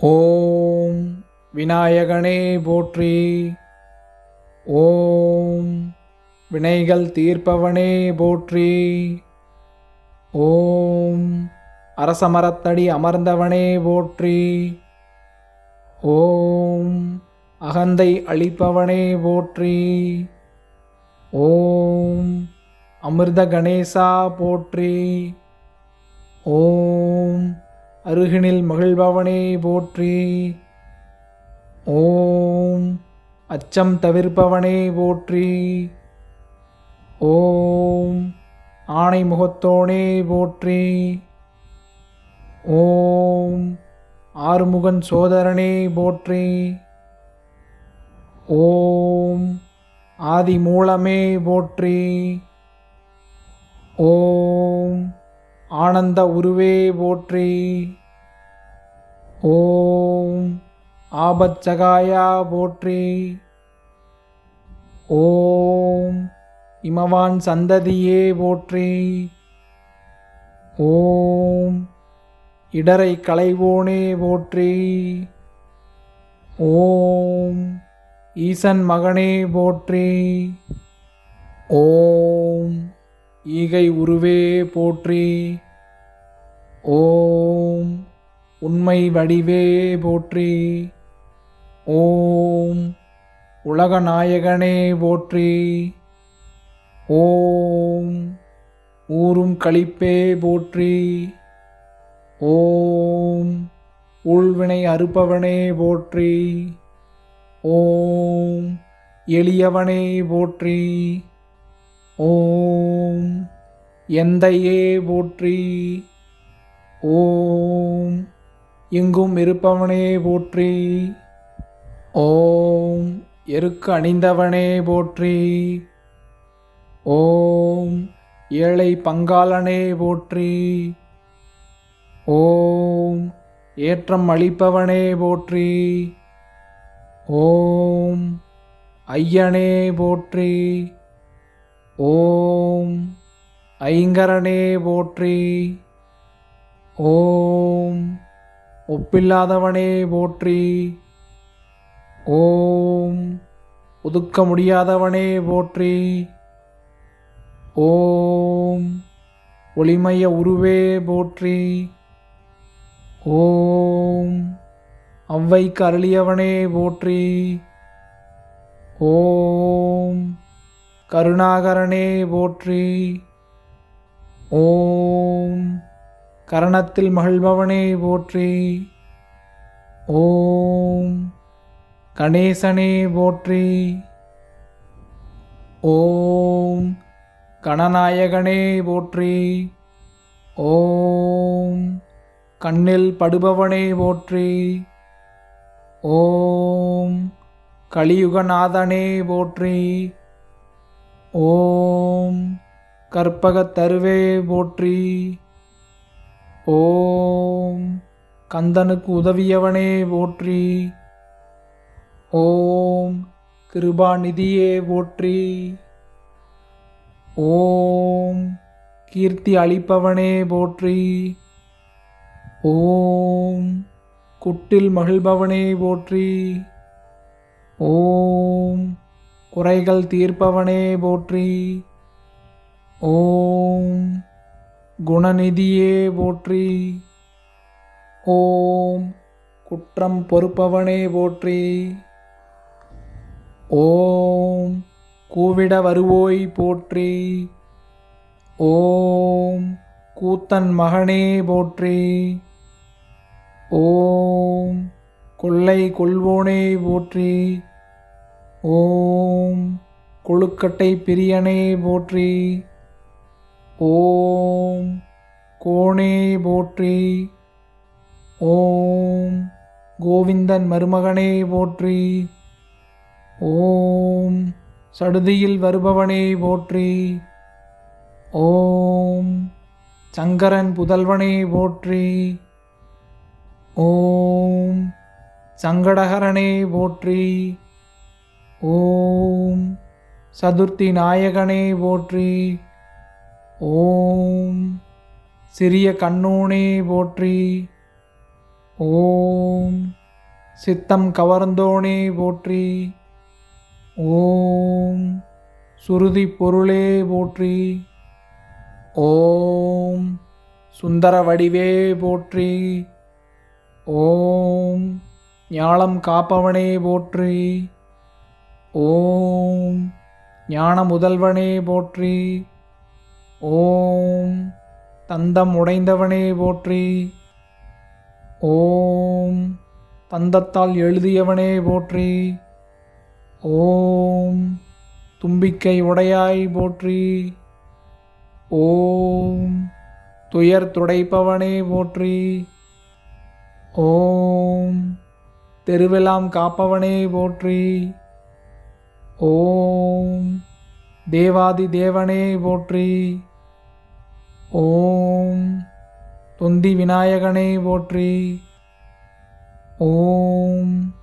ஓம் விநாயகனே போற்றி. ஓம் வினைகள் தீர்ப்பவனே போற்றி. ஓம் அரசமரத்தடி அமர்ந்தவனே போற்றி. ஓம் அகந்தை அளிப்பவனே போற்றி. ஓம் அமிர்த கணேசா போற்றி. ஓம் அருகினில் மகிழ்பவனே போற்றி. ஓம். அச்சம் தவிர்ப்பவனே போற்றி. ஓம். ஆணை முகத்தோனே போற்றி. ஓம். ஆறுமுகன் சோதரனே போற்றி. ஓம். ஆதி மூலமே போற்றி. ஓம். ஆனந்த உருவே போற்றி. ஓம் ஆபச்சகாயா போற்றி. ஓம் இமவான் சந்ததியே போற்றி. ஓம் இடரை களைவோனே போற்றி. ஓம் ஈசன் மகனே போற்றி. ஓம் ஈகை உருவே போற்றி. ஓம் உண்மை வடிவே போற்றி. ஓம் உலகநாயகனே போற்றி. ஓம் ஊரும் களிப்பே போற்றி. ஓம் உள்வினை அறுப்பவனே போற்றி. ஓம் எளியவனே போற்றி. ஓம் எந்தையே போற்றி. ஓம் எங்கும் இருப்பவனே போற்றி. ஓம் எருக்கு அணிந்தவனே போற்றி. ஓம் ஏழை பங்காளனே போற்றி. ஓம் ஏற்றம் அளிப்பவனே போற்றி. ஓம் ஐயனே போற்றி. ஓம் ஐங்கரனே போற்றி. ஓம் ஒப்பில்லாதவனே போற்றி. ஓம். ஒதுக்க முடியாதவனே போற்றி. ஓம். ஒளிமய உருவே போற்றி. ஓம். அவ்வைக்கு அருளியவனே போற்றி. ஓம். கருணாகரனே போற்றி. ஓம். கரணத்தில் மகிழ்பவனே போற்றி. ஓம் கணேசனே போற்றி. ஓம் கணநாயகனே போற்றி. ஓம் கண்ணில் படுபவனே போற்றி. ஓம் கலியுகநாதனே போற்றி. ஓம் கற்பகத் தருவே போற்றி. ஓம் கந்தனுக்கு உதவியவனே போற்றி. ஓம் கிருபாநிதியே போற்றி. ஓம் கீர்த்தி அளிப்பவனே போற்றி. ஓம் குட்டில் மகிழ்பவனே போற்றி. ஓம் குறைகள் தீர்ப்பவனே போற்றி. ஓம் குணநிதியே போற்றி. ஓம் குற்றம் பொறுப்பவனே போற்றி. ஓம் கூவிட வருவோய் போற்றி. ஓம் கூத்தன் மகனே போற்றி. ஓம் கொள்ளை கொள்வோனே போற்றி. ஓம் கொழுக்கட்டை பிரியனே போற்றி. ஓம் கோணே போற்றி. ஓம் கோவிந்தன் மருமகனே போற்றி. ஓம் சடுதியில் வருபவனே போற்றி. ஓம் சங்கரன் புதல்வனே போற்றி. ஓம் சங்கடகரனே போற்றி. ஓம் சதுர்த்தி நாயகனே போற்றி. ஓம். சிறிய கண்ணோனே போற்றி. ஓம். சித்தம் கவர்ந்தோனே போற்றி. ஓம். சுருதி பொருளே போற்றி. ஓம். சுந்தர வடிவே போற்றி. ஓம். ஞாளம் காப்பவனே போற்றி. ஓம். ஞான முதல்வனே போற்றி. ஓம் தந்தம் உடைந்தவனே போற்றி. ஓம் தந்தத்தால் எழுதியவனே போற்றி. ஓம் தும்பிக்கை உடையாய் போற்றி. ஓம் துயர் துடைப்பவனே போற்றி. ஓம் தெருவெல்லாம் காப்பவனே போற்றி. ஓம் தேவாதி தேவனே போற்றி. ஓம் தொந்தி விநாயகனே போற்றி. ஓம்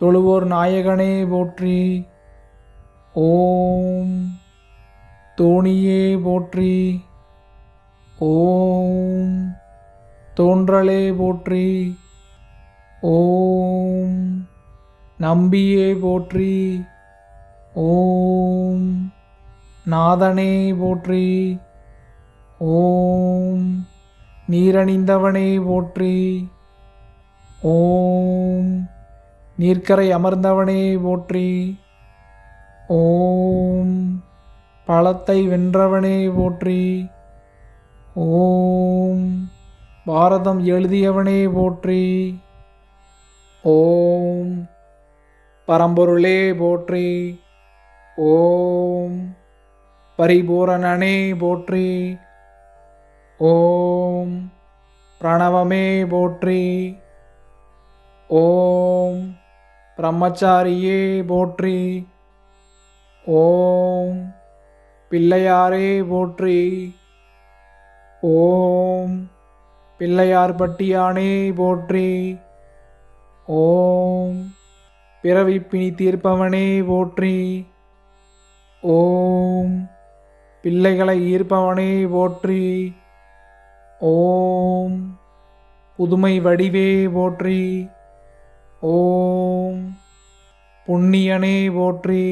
தொழுவோர் நாயகனே போற்றி. ஓம் தோணியே போற்றி. ஓம் தோன்றலே போற்றி. ஓம் நம்பியே போற்றி. ஓம் நாதனே போற்றி. ஓம் நீரணிந்தவனே போற்றி. ஓம் நீர்க்கரை அமர்ந்தவனே போற்றி. ஓம் பழத்தை வென்றவனே போற்றி. ஓம் பாரதம் எழுதியவனே போற்றி. ஓம் பரம்பொருளே போற்றி. ஓம் பரிபூரணனே போற்றி. ஓம் பிரணவமே போற்றி. ஓம் பிரம்மச்சாரியே போற்றி. ஓம் பிள்ளையாரே போற்றி. ஓம் பிள்ளையார் பட்டியானே போற்றி. ஓம் பிறவி பிணி தீர்ப்பவனே போற்றி. ஓம் பிள்ளைகளை ஈர்ப்பவனே போற்றி. ஓம் புதுமை வடிவே போற்றி. ஓம் புண்ணியனே போற்றி.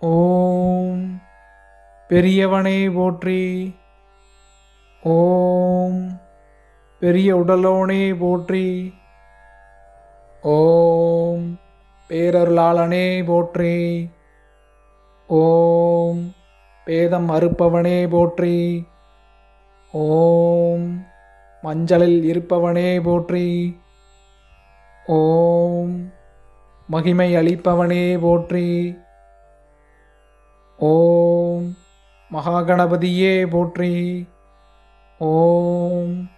ஓம் பெரியவனே போற்றி. ஓம் பெரிய உடலோனே போற்றி. ஓம் பேரருளாளனே போற்றி. ஓம் பேதம் அறுப்பவனே போற்றி. ஓம். மஞ்சளில் இருப்பவனே போற்றி. ஓம். மகிமை அளிப்பவனே போற்றி. ஓம். மகாகணபதியே போற்றி. ஓம்.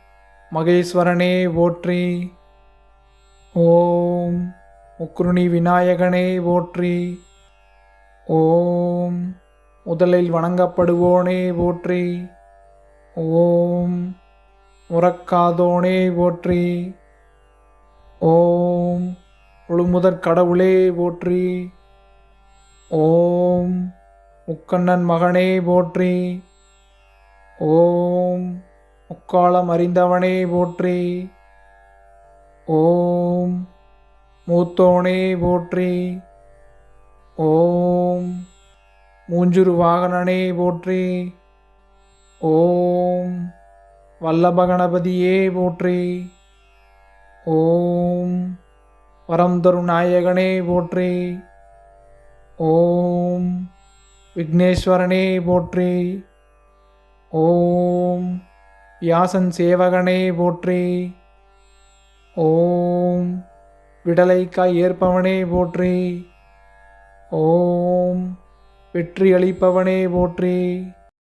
மகேஸ்வரனே போற்றி. ஓம். முக்ருணி விநாயகனே போற்றி. ஓம். முதலில் வணங்கப்படுவோனே போற்றி. ஓம் முறக்காதோனே போற்றி. ஓம் உழுமுதற் கடவுளே போற்றி. ஓம் முக்கண்ணன் மகனே போற்றி. ஓம் முக்காலம் அறிந்தவனே போற்றி. ஓம் மூத்தோனே போற்றி. ஓம் மூஞ்சுரு வாகனனே போற்றி. ஓம் வல்லபகணபதியே போற்றி. ஓம் வரம் தரும் நாயகனே போற்றி. ஓம் விக்னேஸ்வரனே போற்றி. ஓம் வியாசன் சேவகனே போற்றி. ஓம் விடலைக்காய் ஏற்பவனே போற்றி. ஓம் வெற்றி அளிப்பவனே போற்றி.